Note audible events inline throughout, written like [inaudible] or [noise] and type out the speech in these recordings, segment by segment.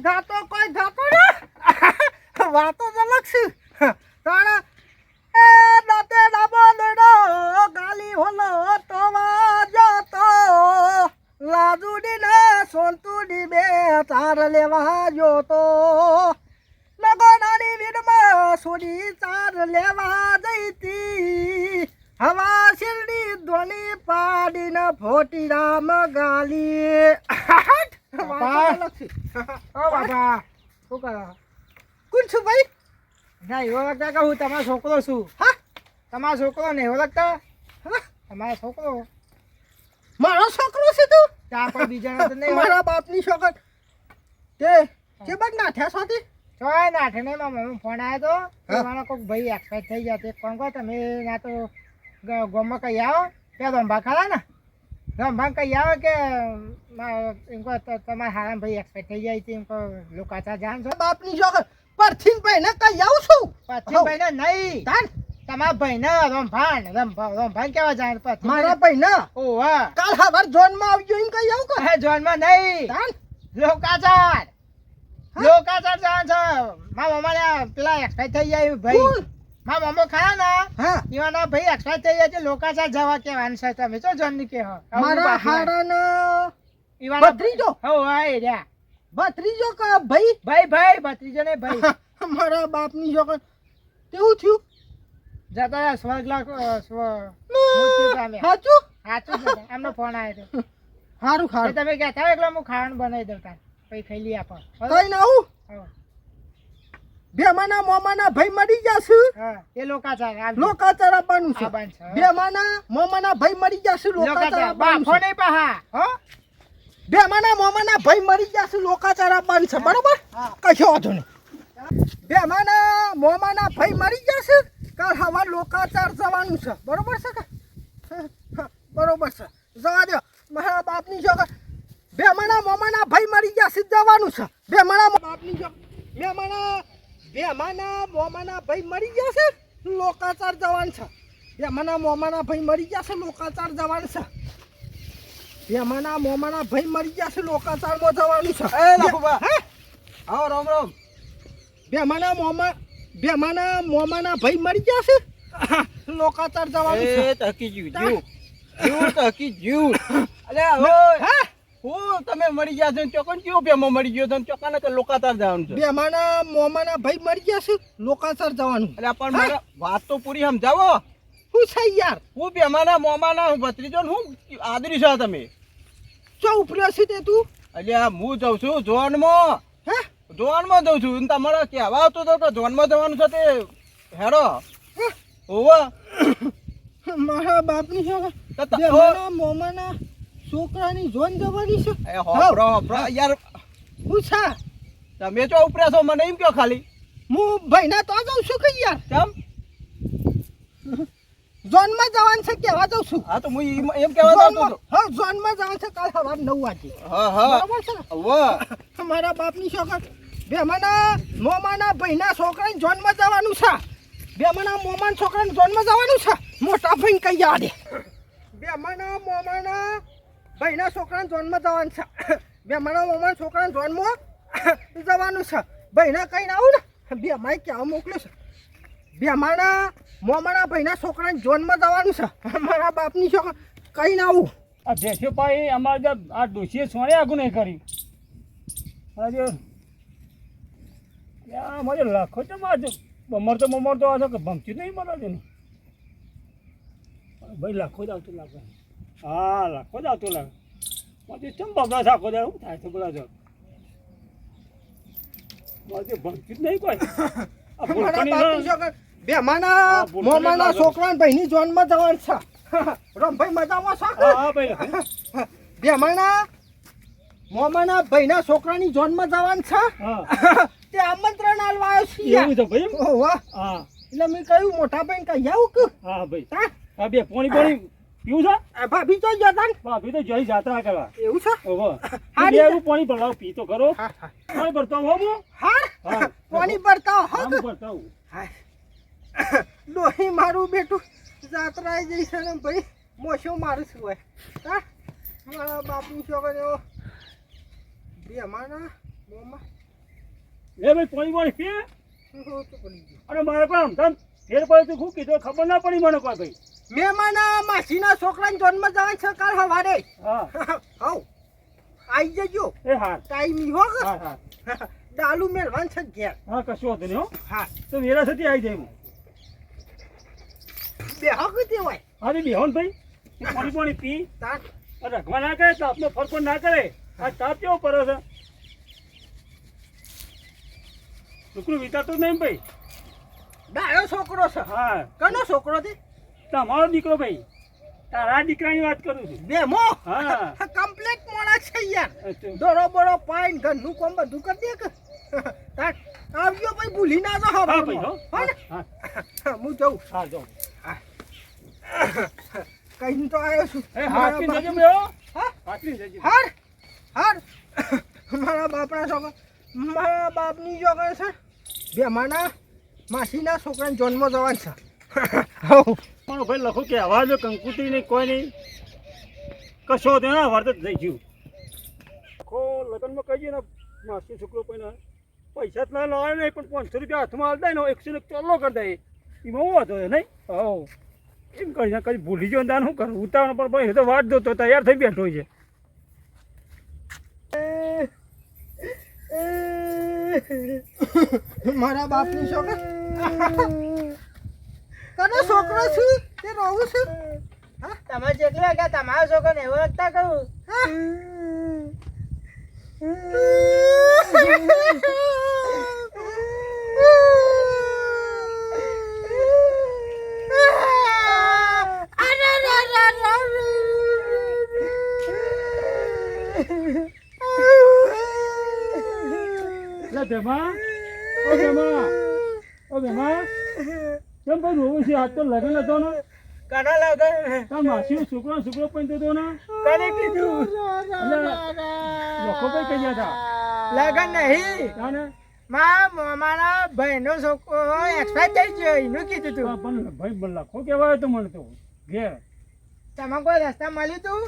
[laughs] વાતો જ અલગ છે. તાણે, એ દાતે ડાબો દડો, ગાલી હોલો તો વાજતો લાજુડી ને સોનતુડી બે તાર લેવા જોતો. નગોડાની વીરમાં સોડી ચાર લેવા જઈતી. હવા શિરડી ધોની પાડીને ફોટી રામ ગાલી. [laughs] બાપા. શું કરો? કોણ છું ભાઈ? ના એવો લગતા કે હું તમારો છોકરો છું. હા? તમારો છોકરો ને એવો લગતા? હા? તમારો છોકરો? મારો છોકરો છે તું? ત્યાં પણ બીજા તો નહીં મારા બાપની છોકર. તે કે બાદ નાઠ્યા સાથે? ચોય નાઠે નહીં મારા મમ્મી ફોન આવ્યો તો. મારો કોઈક ભાઈ એક્સપાયર થઈ ગયા તે કોણ કહો તમે? ના તો ગમ કઈ આવો? કે રંભા ખરા ને? મા- એમ કહો તો તમારા હારા ભાઈ એક્સપાયર થઈ જાય છે કહો લોકાચા જાણ છો બાપની છોકર પરથી ભાઈ ને કઈ છું પછી ભાઈ ને નહીં તાન તમારા ભાઈ ને રંભાણ રંભા રંભાણ કેવા જાણ પછી મારા ભાઈ ને ઓ હા કાલ હવાર જોનમાં આવજો એમ કઈ આવું કે હે જોનમાં નહીં તાન લોકાચાર? લોકાચાર જાણ છો મારા મમ્માને પેલા એક્સપાયર થઈ જાય ભાઈ મારા મમ્મો ખરા ને? હા. ઈવાના ભાઈ એક્સ્ટ્રા થઈ જાય છે લોકાચાર જવા કેવાનું છે તમે. તો જોનની કે હો. મારા હારા ને ઈવાના ભત્રીજો? હો આય રહ્યા. ભત્રીજો કે ભાઈ? ભાઈ ભાઈ ભત્રીજો ને ભાઈ. મારા બાપની જો કેવું થયું? જતા રહ્યા સ્વર્ગ લાખ હાચું સાચું? એમનો ફોન આવ્યો હતો. હારું તો તમે કહેતા એટલે હું ખાવાનું બનાવી દઉં તાર. પછી ખાઈ લઈએ આપો કઈ ના આવું? હા. બેમાના મોમાના ભાઈ મરી જશે એ લોકાચાર લોકાચાર આપવાનું છે. બેમાના મોમાના ભાઈ મરી જશે લોકાચાર લોકાચાર આપવાનું છે. પાહા. હો? બેમાના મોમાના ભાઈ મરી જશે લોકાચાર આપવાનું છે બરોબર. કશો વાંધો નહીં. બેમાના મોમાના ભાઈ મરી જશે કાલ હવા લોકાચાર જવાનું છે. બરોબર છે કે? [laughs] બરોબર છે. જવા દો મારા બાપની છોકર બેમાના મોમાના ભાઈ મરી જશે જવાનું છે. બેમાના બાપની જો બેમાના બેમાના મોમાના ભાઈ મરી ગયા છે? લોકાચાર જવાનું છે. બેમાના મોમાના ભાઈ મરી ગયા છે લોકાચાર જવાનું છે. બેમાના મોમાના ભાઈ મરી ગયા છે લોકાચારમાં જવાનું છે. એ લાખુબા. હે? આવો રામ રામ. બેમાના મોમા બેમાના મોમાના ભાઈ મરી ગયા છે? લોકાચાર જવાનું છે. એ તકી જીવ. જીવ જીવ તકી જીવ અલે હવે હે? તમે મરી ગયા છો ચોકન કયો બેમાં મરી ગયો છો ચોકાને કે લોકાતાર જવાનું છે. બેમાના મોમાના ભાઈ મરી જશે લોકાચાર જવાનું. એટલે પણ મારા વાત તો પૂરી સમજાવો. શું છે યાર? હું બેમાના મોમાના ભત્રીજો ને હું આદરી છો તમે? ચો છે તે તું? એટલે હું જઉં છું જોનમાં હે? જોનમાં જઉં છું. તમારે કહેવા આવતો હતો કે જોનમાં જવાનું છે તે હેરો. હે? હોવા. મારા બાપની છે તો ત- મોમાના છોકરાની જોન જવાની છે. એ હોપરો હોપરો યાર. શું છે તમે જો ઉપર્યા છો મને એમ કયો ખાલી? હું ભાઈના તો જાઉં છું કે યાર. કેમ? જોનમાં જવાનું છે કેવા જાઉં છું. હા તો હું એમ- કેવા જાઉં છું હા જોનમાં જવાનું છે કાલ સવાર નવ વાગે. હા હા. બરાબર છે ને? હોવા [laughs] મારા બાપની છોકર બેમાના મોમાના ભાઈના છોકરાને જોનમાં જવાનું છે. બેમાના મોમાના છોકરાને જોનમાં જવાનું છે. મોટા ભાઈ કઈ જવા દે બેમાના મોમાના ભાઈના છોકરાને જોનમાં જવાનું છે. બે મારા મમ્મા છોકરાને જોનમાં જવાનું છે. ભાઈના કહીને આવું ને? બે માય ક્યાં મોકલ્યું છે? બેમાના મોમાના ભાઈના છોકરાને જોનમાં જવાનું છે. મારા બાપની છોકર કહીને આવું. આ પાઈ અમારે જે આ ડોશીએ સોને આગું નહીં કર્યું આજે મારે લાખો તો મારે બમર તો બમર તો કે ભમતી નહીં મળે છે ભાઈ લાખો જ આવતું લાગે. હા લાખો જ આવતો લાગે મારે કેમ બગડા શું થાય છે બોલા મારે જ નહીં કોઈ. આ [laughs] ભૂલકણી. છોકર ભાઈની જોનમાં જવાનું છે. [laughs] રમભાઈ મજામાં છો હા ભાઈ [laughs] બેમાના મોમાના ભાઈના છોકરાની જોનમાં જવાનું છે? તે આમંત્રણ આલવા આવ્યો છે એવું ભાઈ ઓહો, હા. એટલે મેં કહ્યું મોટા ભાઈ કહી આવું કે? હા ભાઈ. હા? બે પોણી પાણી. પીવું છે? ભાભી તો જતા ને? ભાભી તો જઈ જાત્રા કરવા. એવું છે? ઓહો. હા, એવું પાણી ભરલાવ પી તો કરો. પાણી ભરતો હો હું? હા. પાણી ભરતા હો ભરતા ભરતો હું. ડોહી મારું બેટું જાત્રાએ છે ને ભાઈ મોશો મારું શું હોય હા? મારા બાપુ બાપની બે બેમાના મોમાં એ ભાઈ પાણી પાણી પીએ. અને મારે પણ આમ તેમ ફેર પડે તો શું કીધું? ખબર ના પડી મને કોઈ ભાઈ. મહેમાન માસીના છોકરાને જન્મ જવાનું છે કાલ સવારે. હા. [laughs] આવી જજો. એ હા ટાઈમ હો હા હા. [laughs] ડાલુ મેળવાનું છે ઘેર. હા કશું હતું નહીં હો. હા. તો વેરા થતી આવી જાય હું બે હક દેવાય હા બી બેહોન ભાઈ. પાણી પાણી પી. તાક રખવા ના કરે તાપનો ફરકો ના કરે. આ તાપ કેવો પડે છે? છોકરું વિચારતું નહીં ભાઈ. ડાયો છોકરો છે. હા. કનો છોકરો છે તમારો દીકરો ભાઈ. તારા દીકરાની વાત કરું છું. બે મો. હા. કમ્પ્લેટ મોણા છે યાર. દોરો બરો પાઈન ઘરનું કોમ બધું કરી દે કે. આવજો ભાઈ ભૂલી ના જાઓ હા ભાઈ હો. હો. જઉં. હા જઉં. કઈ તો આવ્યો છું. એ હાથ જજો બેહો. હા? હાથી જજો. હાર હાર. મારા બાપના છોકરા મારા બાપની જોગણ છે. બે માના માસીના છોકરાને જન્મ જવાન છે. પણ ભાઈ લખો કે આવા જો કંકુતરી નહીં કોઈ નહીં. કશો તેના વાર્ત જ થઈ ગયું. આખો લગ્નમાં કહીએ ને માસી છોકરો કોઈને પૈસા તો ના લાવે નહીં પણ પાંચસો રૂપિયા હાથમાં હાલ દે ને એકસો ને ચલો કરી દે. એમાં હું વાંધો નહીં હો એમ કરી ને કદી ભૂલી ગયો ને શું કરું? ઉતાવળ પણ ભાઈ એ તો વાત જોતો તૈયાર થઈ બેઠો છે. મારા બાપની છોકરા કનો છોકરો છું? તે રહું છું? તમે જેટલા કે તમારો છોકરો ને એવો લગતા કહું લે ભેમા ઓ ભેમા ઓ ભેમા. કેમ ભાઈ રોવું છે? આજ તો લગ્ન હતો ને. કનો લગન તાર માસીનો છોકરો ને છોકરો પણ તો ને. કોને કીધું? લખો ભાઈ કહી ગયા હતા? લગન નહીં. તાને મા મારા ભાઈનો છોકરો એક્સપાયર થઈ ગયો એનું કીધું તું. પણ ભાઈ પણ લખો કેવાય તો મને તો. ઘેર. તમે કોઈ રસ્તા મળ્યું તું?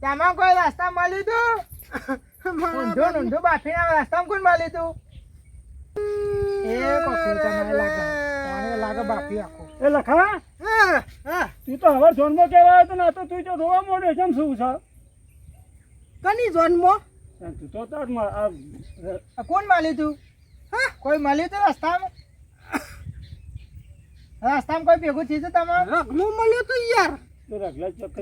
તમે કોઈ રસ્તા મળ્યું તું? ઊંધો ઊંધો બાફીના રસ્તામાં કોણ મળ્યું તું? એ કોકરી તમારે લાગે. લાગે બાફી આખો. એ લખા? હા, હા. તું તો હવે જોનમાં કહેવાય તો ના તો તું તો રોવા મોડે છે શું છે? કની જન્મ? તું તો તારમાં આ આ કોણ માલી તું? હા કોઈ માલી તું રસ્તામાં? રસ્તામાં કોઈ ભેગું થયું છે તમારે? રગલું મળ્યો તું યાર.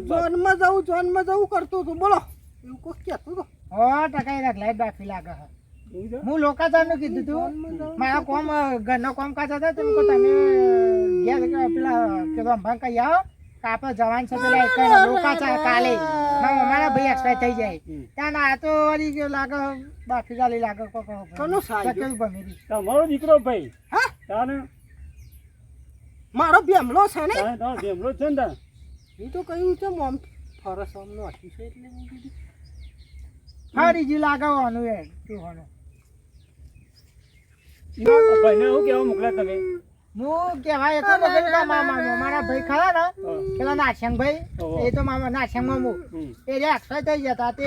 જોનમાં જવું જન્મ જવું કરતું તું. બોલો. એવું કોઈ કહેતું હતો હા ટકા રગલાઈ બાફી લાગે છે. હું લોકાચારનું કીધું તું. મારા કોમ ઘરનો કોમ કાચા હતો તેમ તમે ગયા પેલા પેલો અંભાંગ કઈ આવો કે જવાન છે પેલા એક લોકાચાર કાલે. મારા ભાઈ એક્સપાયર થઈ જાય. ત્યાં ના આ તો વળી ગયો લાગે બાફી ગાલી લાગે કોનો? તમારો દીકરો ભાઈ? હા? તાને? મારો બેમલો છે ને? જ છે ને એ તો કહ્યું છે મોમ ફરસ અમનો હતી છે એટલે મેં કીધું. ફરી જી લાગવાનું એ એમાં ભાઈને તમે? હું મામા મારા ભાઈ ખરા ને? પેલા નાશ્યંગ ભાઈ એ તો મામા નાશ્યંગમાં હું એ રે એક્સપાયર થઈ જતા તે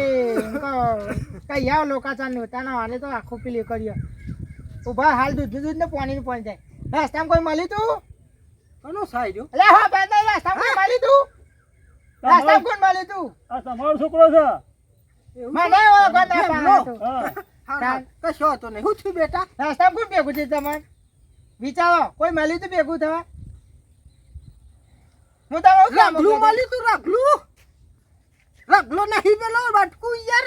કઈ આવ લોકાચારનું તાના વાલે તો આખું પેલી કર્યો. ઊભા હાલ દૂધ દૂધ ને પાણી નું પાણી થાય રસ્તામાં કોઈ મળી તું? કનો સાહેબ અલે હા બે રસ્તામાં કોઈ મળી તું? રસ્તામાં કોણ મળી તું? આ તમારો છોકરો છે? મને ઓળખો ના? પાડો તું. હા હા. કશો હતો નહીં. હું છું બેટા. રસ્તા કોણ ભેગું છે તમારે? વિચારો. કોઈ મળ્યું તું ભેગું થવા. હું તમે રગલું મળ્યું તું રગલું? રગલો નહીં પેલો બટકું યાર.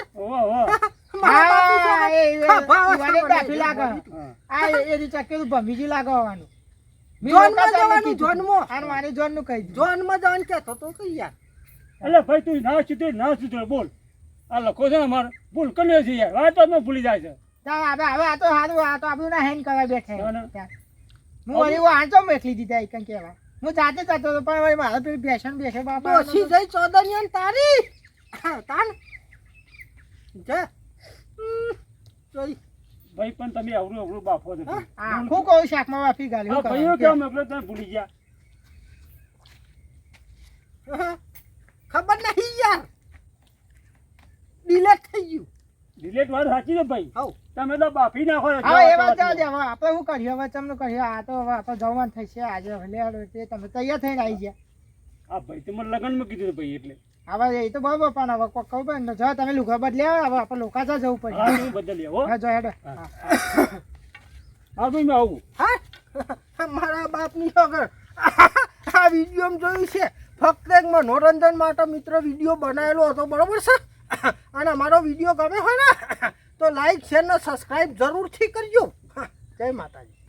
જોનનું કહી દીધું જોનમાં જવાનું કહેતો તો યાર. એટલે ભાઈ તું ના ચૂતે ના ચૂતે બોલ. આ લખો છે ને અમારે ભૂલ કરી છે યાર. વાત વાતમાં ભૂલી જાય છે. હવે હવે આ તો સારું આ તો આપણું ના હેન્ડ કરવા બેઠે. હું વળી હું આંચો મેકલી દીધા એક કહેવા હું જાતે જતો હતો પણ વળી મારે પેલી બેસણ બેસે બાપા ઓછી જઈ ચોદનિયાન તારી તાન જા. ભાઈ પણ તમે અવરું અવરું બાફો છો. હા? કહું શાકમાં બાફી હા ગાલી ભાઈઓ કેમ એટલે તમે ભૂલી ગયા? ખબર નહીં યાર. ડિલેટ વાત સાચી છે ભાઈ? તમે તો બાફી નાખો હા એ વાત હવે આપણે શું કરીએ હવે તમને કહીએ આ તો હવે આપણે જવાન થશે આજે ભલે તમે તૈયાર થઈને આવી ગયા. હા ભાઈ તો મને લગ્નમાં કીધું ભાઈ એટલે. હવે એ તો બરાબર પણ હવે કોક કહું પણ જો તમે લુગા બદલે હવે આપણે લોકા જા જવું પડે હા બદલી આવો હા. જો હેડો. હા ભાઈ મેં આવું. હા? મારા બાપની વગર. આ વીડિયો જોયું છે. ફક્ત એક મનોરંજન માટે મિત્ર વીડિયો બનાવેલો હતો. બરોબર છે? [coughs] અને અમારો વીડિયો ગમે હોય ને, [coughs] તો લાઈક શેર ને સબસ્ક્રાઈબ જરૂરથી કરજો. [coughs] જય માતાજી.